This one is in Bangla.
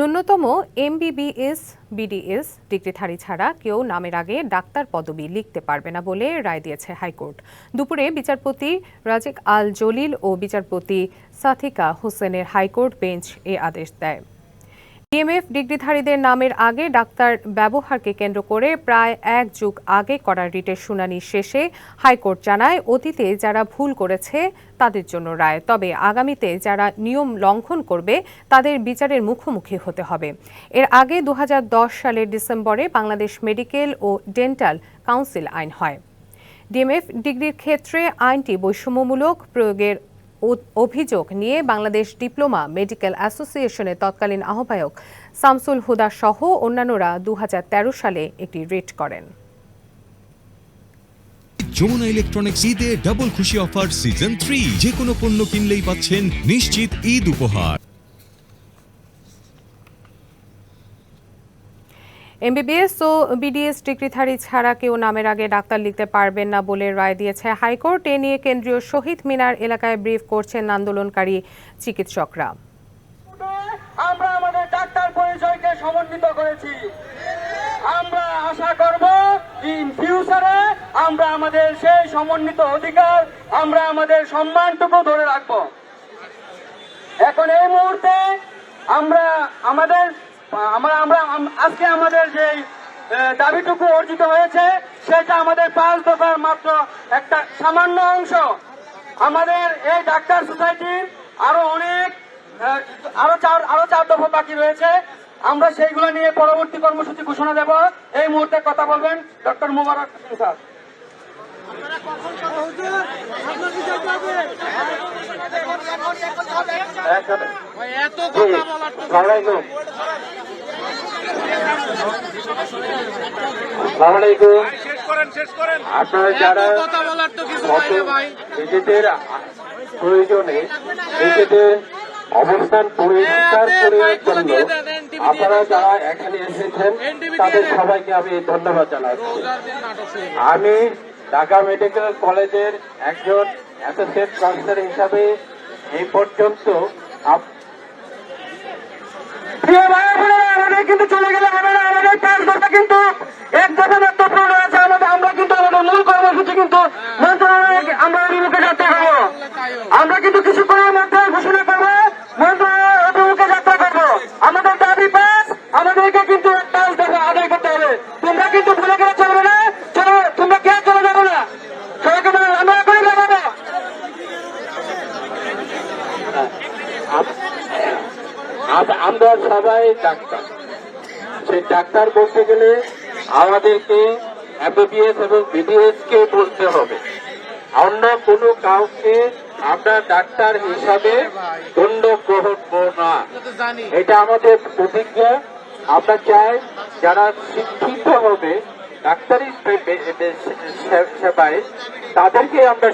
ন্যূনতম এমবিবিএস বিডিএস ডিগ্রিধারী ছাড়া কেউ নামের আগে ডাক্তার পদবি লিখতে পারবে না বলে রায় দিয়েছে হাইকোর্ট। দুপুরে বিচারপতি রাজিক আল জলিল ও বিচারপতি সাথিকা হোসেনের হাইকোর্ট বেঞ্চ এ আদেশ দেয়। ডিএমএফ ডিগ্রিধারীদের নামের আগে ডাক্তার ব্যবহারকে কেন্দ্র করে প্রায় এক যুগ আগে করা রিটের শুনানি শেষে হাইকোর্ট জানায়, অতীতে যারা ভুল করেছে তাদের জন্য রায়। তবে আগামীতে যারা নিয়ম লঙ্ঘন করবে, তাদের বিচারের মুখোমুখি হতে হবে। এর আগে দু হাজার দশ সালের ডিসেম্বরে বাংলাদেশ মেডিকেল ও ডেন্টাল কাউন্সিল আইন হয়। ডিএমএফ ডিগ্রির ক্ষেত্রে আইনটি বৈষম্যমূলক প্রয়োগের অভিযোগ নিয়ে বাংলাদেশ ডিপ্লোমা মেডিকেল অ্যাসোসিয়েশনের তৎকালীন আহ্বায়ক সামসুল হুদা সহ অন্যান্যরা দু হাজার তেরো সালে একটি রিট করেন। যমুনা ইলেকট্রনিক্স ঈদে ডাবল খুশি অফার সিজন থ্রি যে কোনো পণ্য কিনলেই পাচ্ছেন নিশ্চিত ঈদ উপহার। এমবিবিএস ও বিডিএস ডিগ্রিধারী ছাড়া কেউ নামের আগে ডাক্তার লিখতে পারবেন না বলে রায় দিয়েছে হাইকোর্ট। এ নিয়ে কেন্দ্রীয় শহীদ মিনার এলাকায় ব্রিফ করছেন আন্দোলনকারী চিকিৎসকরা। আমরা আমাদের ডাক্তার পরিচয়কে সমন্বিত করেছি। আমরা আশা করব ইন ফিউচারে আমরা আমাদের সেই সমন্বিত অধিকার, আমরা আমাদের সম্মানটুকু ধরে রাখব। এখন এই মুহূর্তে আমরা আমাদের আমরা আমরা আজকে আমাদের যে দাবিটুকু অর্জিত হয়েছে সেটা আমাদের পাঁচ দফার মাত্র একটা সামান্য অংশ। আমাদের এই ডাক্তার সোসাইটির আরও অনেক আরও চার আরও চার দফা বাকি রয়েছে। আমরা সেইগুলো নিয়ে পরবর্তী কর্মসূচি ঘোষণা দেব। এই মুহূর্তে কথা বলবেন ডক্টর মুবারক হোসেন স্যার। সালামালাইকুম সালামালাইকুম আপনারা যারা নিজেদের প্রয়োজনে নিজেদের অবস্থান পরিষ্কার করার জন্য আপনারা যারা এখানে এসেছেন তাদের সবাইকে আমি ধন্যবাদ জানাচ্ছি। আমি ঢাকা মেডিকেল কলেজের একজন অ্যাসোসিয়েট প্রফেসর হিসাবে এই পর্যন্ত আমাদের কিন্তু চলে গেলে হবে না আমাদের পাঁচ দফা কিন্তু এক দফা মাত্র পূরণ হয়েছে আমাদের, আমরা কিন্তু আমাদের মূল কর্মসূচি কিন্তু মন্ত্রণালয়ে আমরা অভিমুখে যাত্রা করব। আমরা কিন্তু কিছুক্ষণের মধ্যে ঘোষণা করব, মন্ত্রণালয়ের অভিমুখে যাত্রা করব। আমাদের দাবি পাস, আমাদেরকে কিন্তু পাঁচ দফা আদায় করতে হবে। তোমরা কিন্তু ভুলে গেলে চলবে না, চলো, তোমরা কে চলে যাব না? সবাইকে বলে, আমরা এখনই লাগাবো আম- আমরা সবাই ডাক্তার। সেই ডাক্তার বলতে গেলে আমাদেরকে এমবিবিএস এবং বিডিএস কে বলতে হবে। অন্য কোনো কাউকে আমরা ডাক্তার হিসাবে গণ্য করব না। এটা আমাদের প্রতিজ্ঞা। আমরা চাই যারা শিক্ষিত হবে, ডাক্তারি সে- সে- সেবায়, তাদেরকে আমরা